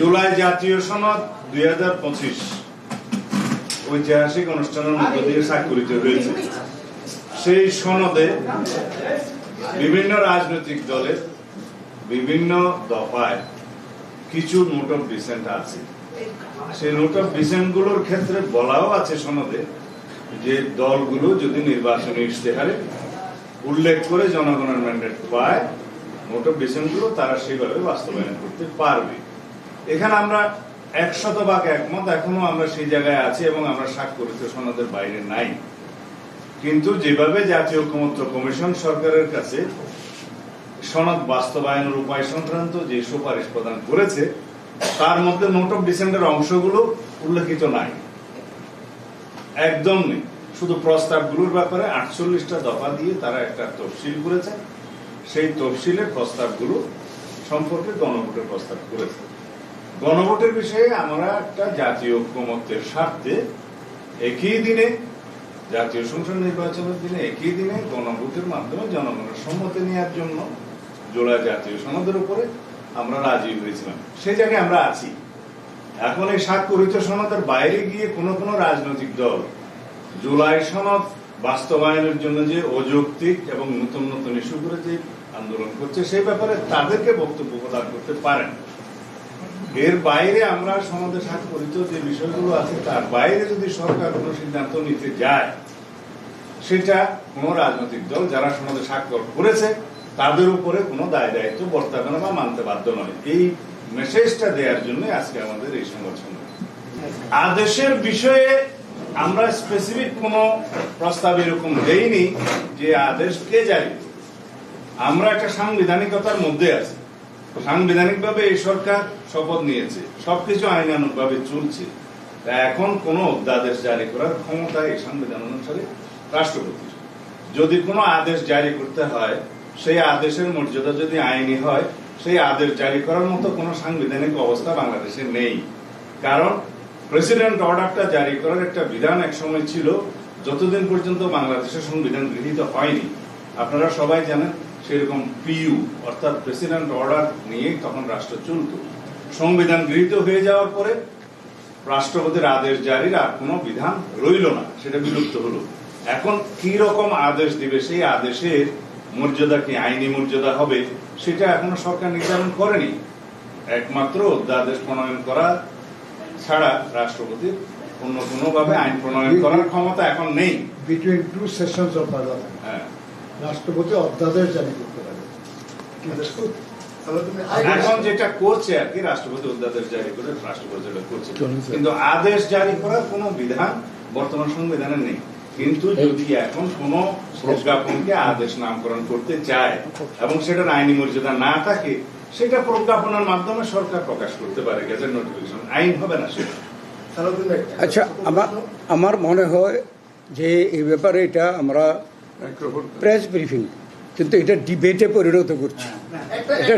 জুলাই জাতীয় সনদ দুই হাজার পঁচিশ। ঐতিহাসিক অনুষ্ঠানের মধ্য দিয়ে স্বাক্ষরিত হয়েছে। সেই সনদে বিভিন্ন রাজনৈতিক দলের বিভিন্ন দফায় কিছু নোট অফ ডিসেন্ট আছে। সেই নোট অফ ডিসেন্টগুলোর ক্ষেত্রে বলাও আছে সনদে যে দলগুলো যদি নির্বাচনী ইশতেহারে উল্লেখ করে জনগণের ম্যান্ডেট পায় নোট অফ ডিসেন্টগুলো তারা সেইভাবে বাস্তবায়ন করতে পারবে। এখানে আমরা একশত ভাগ একমত। এখনও আমরা সেই জায়গায় আছি এবং আমরা স্বাক্ষরিত সনদের বাইরে নাই। কিন্তু যেভাবে জাতীয় ঐক্যমত্য কমিশন সরকারের কাছে সনদ বাস্তবায়নের উপায় সংক্রান্ত যে সুপারিশ প্রদান করেছে, তার মধ্যে নোট অফ ডিসেন্টের অংশগুলো উল্লেখিত নাই। একদম শুধু প্রস্তাবগুলোর ব্যাপারে আটচল্লিশটা দফা দিয়ে তারা একটা তফসিল করেছে। সেই তফসিলের প্রস্তাবগুলো সম্পর্কে গণভোটের প্রস্তাব করেছে। গণভোটের বিষয়ে আমরা একটা জাতীয় ঐক্যমত্যের স্বার্থে একই দিনে, জাতীয় সংসদ নির্বাচনের দিনে একই দিনে গণভোটের মাধ্যমে জনগণের সম্মতি নেওয়ার জন্য জোড়া জাতীয় সনদের উপরে আমরা রাজি হয়েছিলাম। সেই জায়গায় আমরা আছি। এখন এই স্বাক্ষরিত সনদের বাইরে গিয়ে কোন কোন রাজনৈতিক দল জুলাই সনদ বাস্তবায়নের জন্য যে অযৌক্তিক এবং নতুন নতুন ইস্যু করে যে আন্দোলন করছে সেই ব্যাপারে তাদেরকে বক্তব্য প্রদান করতে পারেন। এর বাইরে আমরা সমাজে স্বাক্ষরিত যে বিষয়গুলো আছে, তার বাইরে যদি সরকার কোনো সিদ্ধান্ত নিতে যায়, সেটা কোন রাজনৈতিক দল যারা সমাজে স্বাক্ষর করেছে, তাদের উপরে কোনো দায় দায়িত্ব বর্তাবে না বা মানতে বাধ্য নয়। এই মেসেজটা দেওয়ার জন্য আজকে আমাদের এই সংগঠন। আদেশের বিষয়ে আমরা স্পেসিফিক কোন প্রস্তাব এরকম দেইনি যে আদেশ কে জারি। আমরা একটা সাংবিধানিকতার মধ্যে আছি। সাংবিধানিকভাবে এই সরকার শপথ নিয়েছে। সবকিছু আইনানুগ ভাবে চলছে এখন কোন অধ্যাদেশ জারি করার ক্ষমতা এই সংবিধান অনুসারে রাষ্ট্রপতির যদি কোনো আদেশ জারি করতে হয়, সেই আদেশের মর্যাদা যদি আইনি হয়, সেই আদেশ জারি করার মতো কোনো সাংবিধানিক অবস্থা বাংলাদেশে নেই। কারণ প্রেসিডেন্ট অর্ডারটা জারি করার একটা বিধান এক সময় ছিল, যতদিন পর্যন্ত বাংলাদেশের সংবিধান গৃহীত হয়নি। আপনারা সবাই জানেন সেরকম পিইউ অর্থাৎ প্রেসিডেন্ট অর্ডার নিয়ে তখন রাষ্ট্র চলত। সংবিধান গৃহীত হয়ে যাওয়ার পরে রাষ্ট্রপতির আদেশ জারির আর কোনো বিধান রইল না সেটা বিলুপ্ত হলো। এখন কি রকম আদেশ দিবে সেই আদেশের মর্যাদা কি আইনি মর্যাদা হবে সেটা এখনও সরকার নির্ধারণ করেনি। একমাত্র অধ্যাদেশ প্রণয়ন করা ছাড়া রাষ্ট্রপতির অন্য কোনো ভাবে আইন প্রণয়ন করার ক্ষমতা এখন নেই। Between two sessions of parliament, হ্যাঁ। রাষ্ট্রপতি অধ্যাদেশ জারি করতে পারে। এখন যেটা করছে আর কি রাষ্ট্রপতি অধ্যাদেশ জারি করে রাষ্ট্রপতি যেটা করছে। কিন্তু আদেশ জারি করার কোনো বিধান বর্তমান সংবিধানে নেই। কিন্তু যদি এখন কোন প্রজ্ঞাপনকে আদেশ নামকরণ করতে চায় এবং সেটার আইনি মর্যাদা না থাকে সেটা প্রজ্ঞাপনের মাধ্যমে সরকার প্রকাশ করতে পারে গেজেট নোটিফিকেশন আইন হবে না সেটা। আচ্ছা আমার আমার মনে হয় যে এই ব্যাপারে এটা আমরা প্রেস ব্রিফিং। কিন্তু এটা ডিবেটে পরিণত করছি। এটা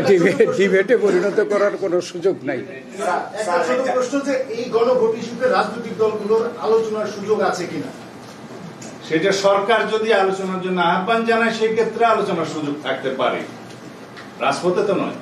ডিবেটে পরিণত করার কোনো সুযোগ নাই। প্রশ্ন যে এই গণভোট ইস্যুতে রাজনৈতিক দলগুলোর আলোচনার সুযোগ আছে কিনা? সেটা সরকার যদি আলোচনার জন্য আহ্বান জানায় সেক্ষেত্রে আলোচনার সুযোগ থাকতে পারে। রাজপথে তো নয়।